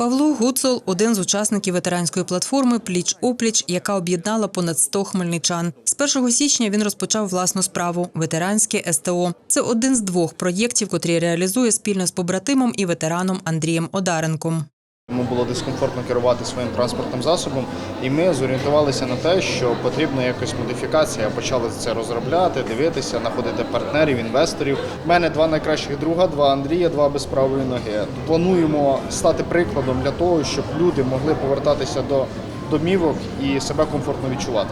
Павло Гуцул один з учасників ветеранської платформи Пліч опліч, яка об'єднала понад 100 хмельничан. З 1 січня він розпочав власну справу ветеранське СТО. Це один з двох проєктів, котрі реалізує спільно з побратимом і ветераном Андрієм Одаренком. Йому було дискомфортно керувати своїм транспортним засобом, і ми зорієнтувалися на те, що потрібна якась модифікація. Почали це розробляти, дивитися, знаходити партнерів, інвесторів. У мене два найкращих друга, два Андрія, два без правої ноги. Плануємо стати прикладом для того, щоб люди могли повертатися до домівок і себе комфортно відчувати.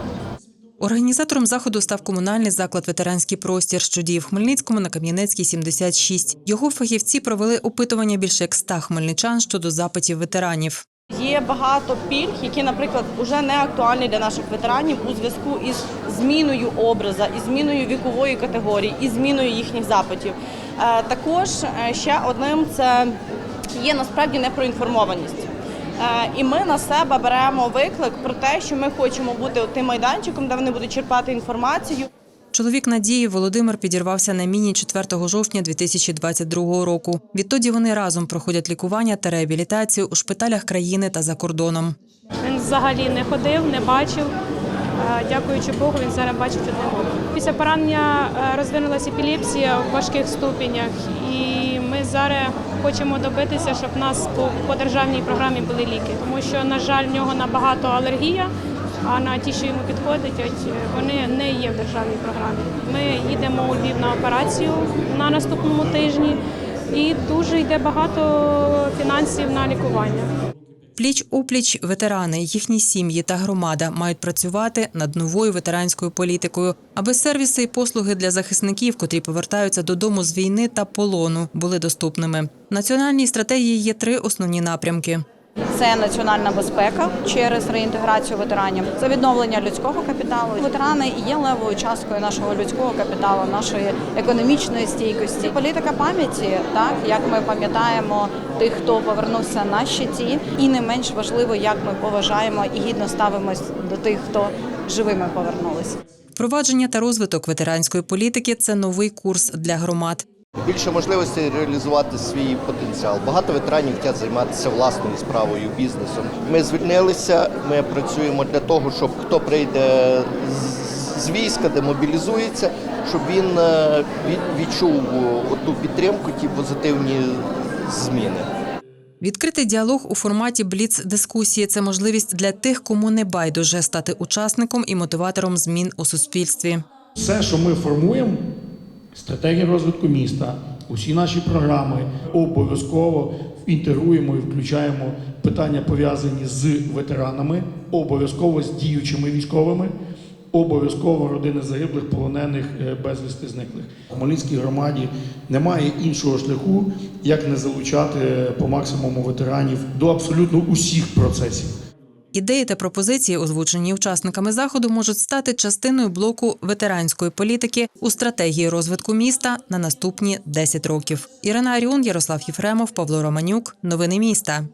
Організатором заходу став комунальний заклад Ветеранський простір, що діє в Хмельницькому на Кам'янецькій 76. Його фахівці провели опитування більше як 100 хмельничан щодо запитів ветеранів. Є багато пільг, які, наприклад, вже не актуальні для наших ветеранів у зв'язку із зміною образа, і зміною вікової категорії, і зміною їхніх запитів. Е, Також е, ще одним це є насправді непроінформованість. Е, І ми на себе беремо виклик про те, що ми хочемо бути тим майданчиком, де вони будуть черпати інформацію. Чоловік Надії Володимир підірвався на міні 4 жовтня 2022 року. Відтоді вони разом проходять лікування та реабілітацію у шпиталях країни та за кордоном. Він взагалі не ходив, не бачив. Е, Дякуючи Богу, він зараз бачить оком. Після поранення е, розвинулася епілепсія в важких ступенях, і зараз хочемо добитися, щоб в нас по, по державній програмі були ліки, тому що, на жаль, в нього набагато алергія. А на ті, що йому підходять, вони не є в державній програмі. Ми їдемо у Львів на операцію на наступному тижні, і дуже йде багато фінансів на лікування. Пліч опліч ветерани, їхні сім'ї та громада мають працювати над новою ветеранською політикою, аби сервіси і послуги для захисників, котрі повертаються додому з війни та полону, були доступними. В національній стратегії є три основні напрямки. Це національна безпека через реінтеграцію ветеранів, це відновлення людського капіталу. Ветерани є левою часткою нашого людського капіталу, нашої економічної стійкості. Політика пам'яті, так як ми пам'ятаємо тих, хто повернувся на щиті, і не менш важливо, як ми поважаємо і гідно ставимось до тих, хто живими повернулися. Впровадження та розвиток ветеранської політики це новий курс для громад. Більше можливостей реалізувати свій потенціал. Багато ветеранів хочуть займатися власною справою, бізнесом. Ми звільнилися, ми працюємо для того, щоб хто прийде з- війська, де мобілізується, щоб він е, відчув ту підтримку, ті позитивні зміни. Відкритий діалог у форматі бліц-дискусії це можливість для тих, кому не байдуже стати учасником і мотиватором змін у суспільстві. Все, що ми формуємо, стратегія розвитку міста, усі наші програми обов'язково інтегруємо і включаємо питання пов'язані з ветеранами, обов'язково з діючими військовими, обов'язково родини загиблих, полонених, е, безвісти зниклих. В Хмельницькій громаді немає іншого шляху, як не залучати по максимуму ветеранів до абсолютно усіх процесів. Ідеї та пропозиції, озвучені учасниками заходу, можуть стати частиною блоку ветеранської політики у стратегії розвитку міста на наступні 10 років. Ірина Аріон, Ярослав Єфремов, Павло Романюк. Новини міста.